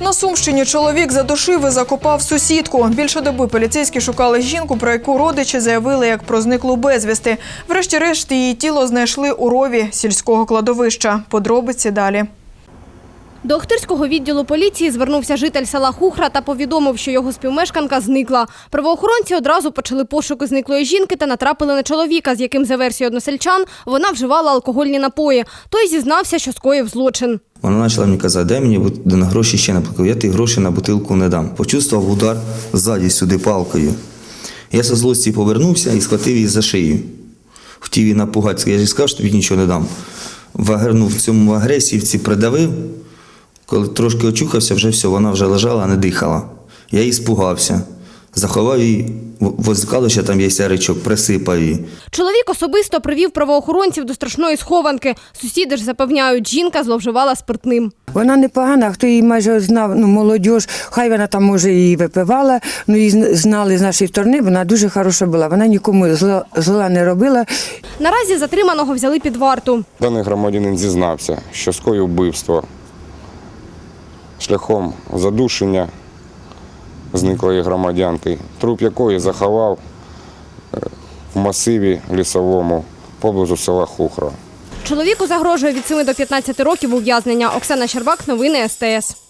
На Сумщині чоловік задушив і закопав сусідку. Більше доби поліцейські шукали жінку, про яку родичі заявили як про зниклу безвісти. Врешті-решт її тіло знайшли у рові сільського кладовища. Подробиці далі. До Охтирського відділу поліції звернувся житель села Хухра та повідомив, що його співмешканка зникла. Правоохоронці одразу почали пошуки зниклої жінки та натрапили на чоловіка, з яким, за версією односельчан, вона вживала алкогольні напої. Той зізнався, що скоїв злочин. Вона почала мені казати, дай мені на гроші ще на бутилку. Я ті гроші на бутилку не дам. Почувствував удар ззаді сюди палкою. Я зі злості повернувся і схватив її за шию. Хотів її напугати. Я ж сказав, що тобі нічого не дам. Вагернув в цьому агресівці, придавив. Коли трошки очухався, вже все, вона вже лежала, не дихала. Я її спугався. Заховав її в- возле там є сяричок, присипав її. Чоловік особисто привів правоохоронців до страшної схованки. Сусіди ж запевняють, жінка зловживала спиртним. Вона непогана, хто її майже знав, ну, молодь, хай вона там, може, і випивала, ну, її знали з нашої сторони, вона дуже хороша була. Вона нікому зла, зла не робила. Наразі затриманого взяли під варту. Даний громадянин зізнався, що скоїв вбивство шляхом задушення зниклої громадянки, труп якої заховав е, в масиві лісовому поблизу села Хухра. Чоловіку загрожує від 7 до 15 років ув'язнення. Оксана Щербак, новини СТС.